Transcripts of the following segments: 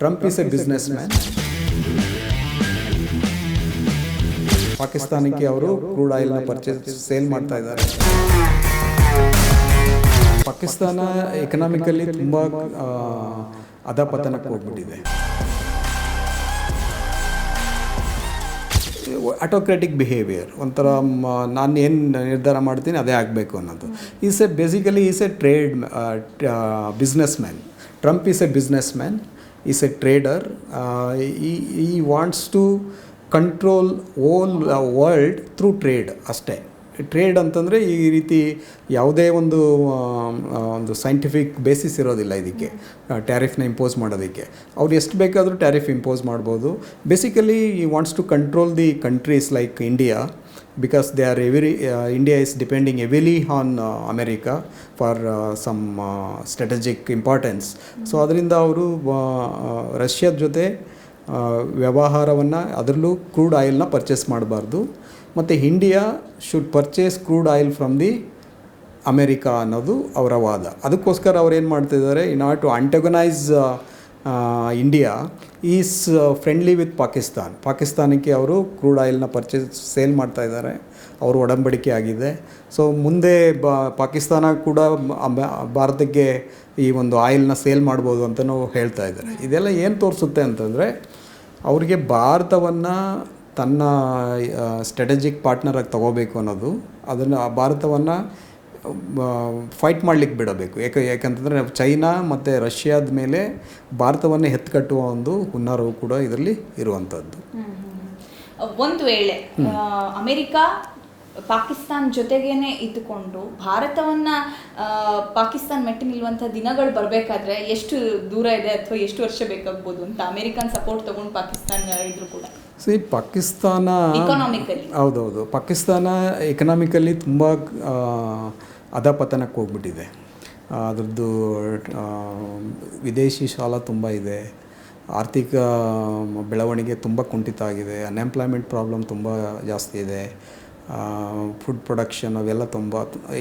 Trump is a business man ಪಾಕಿಸ್ತಾನಕ್ಕೆ ಅವರು crude ಆಯಿಲ್ನ purchase sale ಮಾಡ್ತಾ ಇದ್ದಾರೆ. ಪಾಕಿಸ್ತಾನ ಎಕನಾಮಿಕಲಿ ತುಂಬ ಅಧಪತನಕ್ಕೆ ಹೋಗ್ಬಿಟ್ಟಿದೆ. ಆಟೋಕ್ರೆಟಿಕ್ ಬಿಹೇವಿಯರ್ ಒಂಥರ ನಾನು ಏನು ನಿರ್ಧಾರ ಮಾಡ್ತೀನಿ ಅದೇ ಆಗಬೇಕು ಅನ್ನೋದು. Is a basically is a trade business man Trump is a business man is a trader he he wants to control all world through trade ಅಷ್ಟೇ. ಟ್ರೇಡ್ ಅಂತಂದರೆ ಈ ರೀತಿ ಯಾವುದೇ ಒಂದು ಆ, ಒಂದು ಸೈಂಟಿಫಿಕ್ ಬೇಸಿಸ್ ಇರೋದಿಲ್ಲ ಇದಕ್ಕೆ. ಟ್ಯಾರಿಫ್ನ ಇಂಪೋಸ್ ಮಾಡೋದಕ್ಕೆ. ಅವ್ರು ಎಷ್ಟು ಬೇಕಾದರೂ ಟ್ಯಾರಿಫ್ ಇಂಪೋಸ್ ಮಾಡ್ಬೋದು. Basically he wants to control the countries like India because they are every India is depending heavily on America for some strategic importance so ಅದರಿಂದ ಅವರು ರಷ್ಯಾದ ಜೊತೆ ವ್ಯವಹಾರವನ್ನು ಅದರಲ್ಲೂ ಕ್ರೂಡ್ ಆಯಿಲ್ನ ಪರ್ಚೇಸ್ ಮಾಡಬಾರ್ದು. ಮತ್ತು India should purchase crude oil from the America ಅನ್ನೋದು ಅವರ ವಾದ. ಅದಕ್ಕೋಸ್ಕರ ಅವ್ರು ಏನು ಮಾಡ್ತಿದ್ದಾರೆ in R to antagonise India is friendly with Pakistan ಪಾಕಿಸ್ತಾನಕ್ಕೆ ಅವರು ಕ್ರೂಡ್ ಆಯಿಲ್ನ ಪರ್ಚೇಸ್ ಸೇಲ್ ಮಾಡ್ತಾ ಇದ್ದಾರೆ. ಅವರು ಒಡಂಬಡಿಕೆ ಆಗಿದೆ. ಸೊ ಮುಂದೆ ಬ ಪಾಕಿಸ್ತಾನ ಕೂಡ ಭಾರತಕ್ಕೆ ಈ ಒಂದು ಆಯಿಲ್ನ ಸೇಲ್ ಮಾಡ್ಬೋದು ಅಂತಲೂ ಹೇಳ್ತಾ ಇದ್ದಾರೆ. ಇದೆಲ್ಲ ಏನು ತೋರಿಸುತ್ತೆ ಅಂತಂದರೆ, ಅವರಿಗೆ ಭಾರತವನ್ನು ತನ್ನ ಸ್ಟ್ರಾಟಜಿಕ್ ಪಾರ್ಟ್ನರಾಗಿ ತಗೋಬೇಕು ಅನ್ನೋದು. ಅದನ್ನು, ಭಾರತವನ್ನು ಫೈಟ್ ಮಾಡಲಿಕ್ಕೆ ಬಿಡಬೇಕು. ಯಾಕೆ ಯಾಕಂತಂದರೆ ಚೈನಾ ಮತ್ತು ರಷ್ಯಾದ ಮೇಲೆ ಭಾರತವನ್ನೇ ಎತ್ಕಟ್ಟುವ ಒಂದು ಹುನ್ನಾರವು ಕೂಡ ಇದರಲ್ಲಿ ಇರುವಂಥದ್ದು ಒಂದು ವೇಳೆ ಅಮೆರಿಕಾ ಪಾಕಿಸ್ತಾನ್ ಜೊತೆಗೇನೆ ಇದ್ದುಕೊಂಡು ಭಾರತವನ್ನ ಪಾಕಿಸ್ತಾನ್ ಮೆಟ್ಟಿ ನಿಲ್ಲುವಂಥ ದಿನಗಳು ಬರಬೇಕಾದ್ರೆ ಎಷ್ಟು ದೂರ ಇದೆ ಅಥವಾ ಎಷ್ಟು ವರ್ಷ ಬೇಕಾಗ್ಬೋದು ಅಂತ ಅಮೆರಿಕನ್ ಸಪೋರ್ಟ್ ತಗೊಂಡು ಪಾಕಿಸ್ತಾನ ಇದ್ರು ಕೂಡ? ಸಿ ಪಾಕಿಸ್ತಾನ. ಹೌದೌದು. ಪಾಕಿಸ್ತಾನ ಎಕನಾಮಿಕಲಿ ತುಂಬ ಅಧಪತನಕ್ಕೆ ಹೋಗ್ಬಿಟ್ಟಿದೆ. ಅದರದ್ದು ವಿದೇಶಿ ಸಾಲ ತುಂಬ ಇದೆ. ಆರ್ಥಿಕ ಬೆಳವಣಿಗೆ ತುಂಬ ಕುಂಠಿತ ಆಗಿದೆ. ಅನ್ಎಂಪ್ಲಾಯ್ಮೆಂಟ್ ಪ್ರಾಬ್ಲಮ್ ತುಂಬ ಜಾಸ್ತಿ ಇದೆ. ಫುಡ್ ಪ್ರೊಡಕ್ಷನ್ ಅವೆಲ್ಲ ತುಂಬ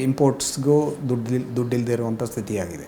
ಇಂಪೋರ್ಟ್ಸ್ಗೂ ದುಡ್ಡು ದುಡ್ಡಿಲ್ಲದೆ ಇರುವಂಥ ಸ್ಥಿತಿಯಾಗಿದೆ.